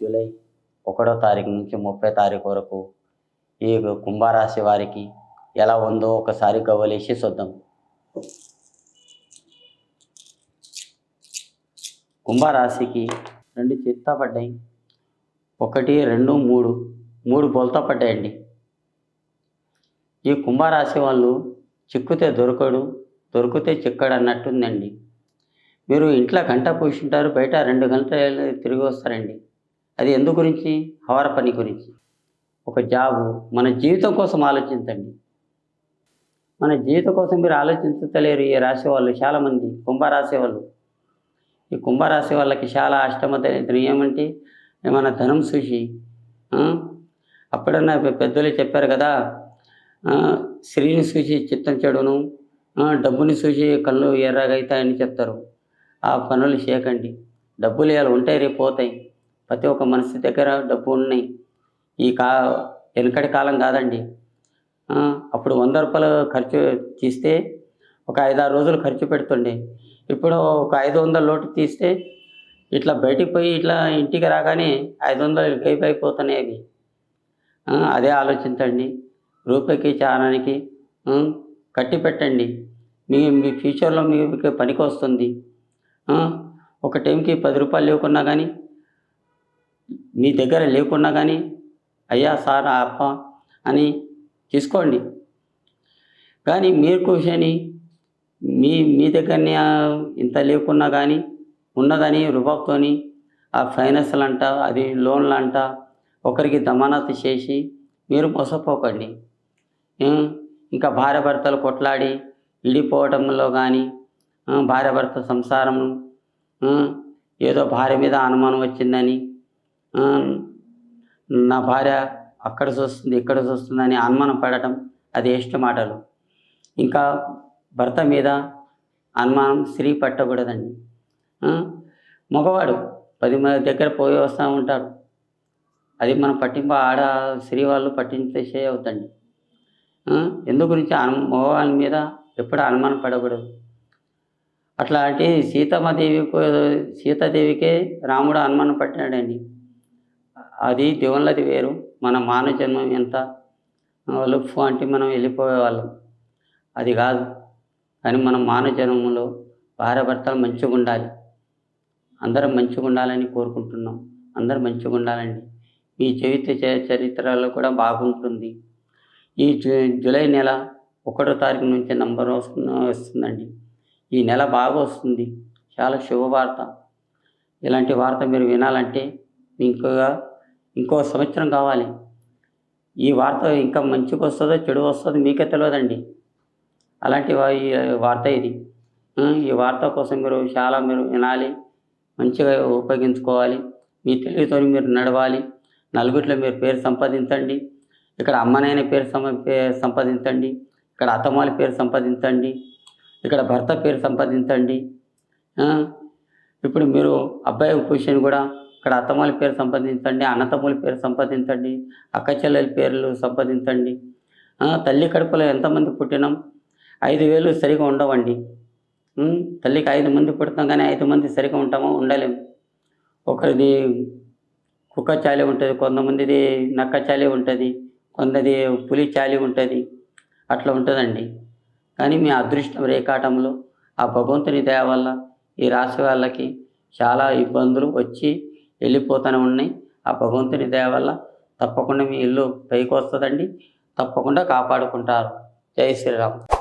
July ఒకటో తారీఖు నుంచి ముప్పై తారీఖు వరకు ఈ కుంభరాశి వారికి ఎలా ఉందో ఒకసారి గవ్వలేసి చూద్దాం. కుంభరాశికి రెండు చిత్తా పడ్డాయి. ఒకటి రెండు మూడు. మూడు బొలత పడ్డాయండి. ఈ కుంభరాశి వాళ్ళు చిక్కుతే దొరకడు దొరికితే చిక్కడు అన్నట్టుందండి మీరు ఇంట్లో గంట కూర్చుంటారు బయట రెండు గంటలు తిరిగి వస్తారండి. అది ఎందు గురించి? హవర పని గురించి. ఒక జాబు మన జీవితం కోసం ఆలోచించండి. మన జీవితం కోసం మీరు ఆలోచించలేరు. ఈ రాసే వాళ్ళు చాలామంది కుంభరాశి వాళ్ళు. ఈ కుంభరాశి వాళ్ళకి చాలా అష్టమ ఏమంటే ఏమైనా ధనం చూసి అప్పుడన్నా పెద్దలు చెప్పారు కదా స్త్రీని చూసి చిత్తం చెడును డబ్బుని చూసి కళ్ళు ఎర్రగా అవుతాయని చెప్తారు. ఆ పనులు చేయకండి. డబ్బులు ఇవాళ ఉంటాయి రేపు పోతాయి. ప్రతి ఒక్క మనిషి దగ్గర డబ్బు ఉన్నాయి. ఈ కా వెనకటి కాలం కాదండి. అప్పుడు వంద రూపాయలు ఖర్చు తీస్తే ఒక ఐదారు రోజులు ఖర్చు పెడుతుండే. ఇప్పుడు ఒక ఐదు వందల లోటు తీస్తే ఇట్లా బయటికి పోయి ఇట్లా ఇంటికి రాగానే ఐదు వందలు గైపు అయిపోతున్నాయి అవి. అదే ఆలోచించండి. రూపాయికి చారానికి కట్టి పెట్టండి. మీ మీ ఫ్యూచర్లో మీకు పనికి వస్తుంది. ఒక టైంకి పది రూపాయలు లేకున్నా కానీ మీ దగ్గర లేకున్నా కానీ అయ్యా సార్ అప్ప అని తీసుకోండి. కానీ మీరు కూర్చొని మీ మీ దగ్గరనే ఇంత లేకున్నా కానీ ఉన్నదని రుబాబ్తోని ఆ ఫైనాన్స్లు అంట అది లోన్లు అంట ఒకరికి దమానత్ చేసి మీరు మోసపోకండి. ఇంకా భార్య భర్తలు కొట్లాడి విడిపోవటంలో కానీ భార్య భర్త సంసారం ఏదో భార్య మీద అనుమానం వచ్చిందని నా భార్య అక్కడ చూస్తుంది ఇక్కడ చూస్తుందని అనుమానం పడటం అది ఇష్ట మాటలు. ఇంకా భర్త మీద అనుమానం స్త్రీ పట్టకూడదండి. మగవాడు పది మంది దగ్గర పోయి వస్తూ ఉంటాడు. అది మనం పట్టింపు ఆడ స్త్రీ వాళ్ళు పట్టించే అవుతండి. ఎందు గురించి అను మగవాళ్ళ మీద ఎప్పుడు అనుమానం పడకూడదు. అట్లాంటి సీతమ్మదేవి సీతాదేవికే రాముడు అనుమానం పట్టినాడండి. అది దేవుళ్ళది వేరు. మన మానవ జన్మం ఎంత? లుప్పు అంటే మనం వెళ్ళిపోయేవాళ్ళం. అది కాదు. కానీ మనం మానవ జన్మంలో భార్య భర్తలు మంచిగా ఉండాలి అందరం మంచిగా ఉండాలని కోరుకుంటున్నాం. అందరం మంచిగా ఉండాలండి మీ జీవిత చ- చరిత్రలో కూడా బాగుంటుంది. ఈ జూ- జూలై నెల ఒకటో తారీఖు నుంచి నంబర్ వస్తుందండి. ఈ నెల బాగా వస్తుంది. చాలా శుభవార్త. ఇలాంటి వార్త మీరు వినాలంటే ఇంకోగా ఇంకో సంవత్సరం కావాలి. ఈ వార్త ఇంకా మంచిగా వస్తుందో చెడు వస్తుందో మీకే తెలియదండి అలాంటి వార్త ఇది. ఈ వార్త కోసం మీరు చాలా మీరు వినాలి మంచిగా ఉపయోగించుకోవాలి. మీ తెలివితో మీరు నడవాలి. నలుగురిలో మీరు పేరు సంపాదించండి. ఇక్కడ అమ్మనైన పేరు సంపాదించండి. ఇక్కడ అత్తమాల పేరు సంపాదించండి. ఇక్కడ భర్త పేరు సంపాదించండి. ఇప్పుడు మీరు అబ్బాయి పొజిషన్ కూడా ఇక్కడ అత్తమ్మల పేరు సంపాదించండి అన్నతమ్ముల పేరు సంపాదించండి అక్క చెల్లెల పేర్లు సంపాదించండి. తల్లి కడుపులో ఎంతమంది పుట్టినాం? ఐదు వేలు సరిగా ఉండవండి. తల్లికి ఐదు మంది పుడతాం కానీ ఐదు మంది సరిగా ఉంటామో? ఉండలేము ఒకరిది కుక్క చాలి ఉంటుంది కొంతమందిది నక్క చాలి ఉంటుంది కొందది పులి చాలి ఉంటుంది. అట్లా ఉంటుందండి. కానీ మీ అదృష్టం రేఖాటంలో ఆ భగవంతుని దయ వల్ల ఈ రాశి వాళ్ళకి చాలా ఇబ్బందులు వచ్చి వెళ్ళిపోతూనే ఉన్నాయి. ఆ భగవంతుని దయ వల్ల తప్పకుండా మీ ఇల్లు పైకి వస్తుందండి. తప్పకుండా కాపాడుకుంటారు. జై శ్రీరామ్.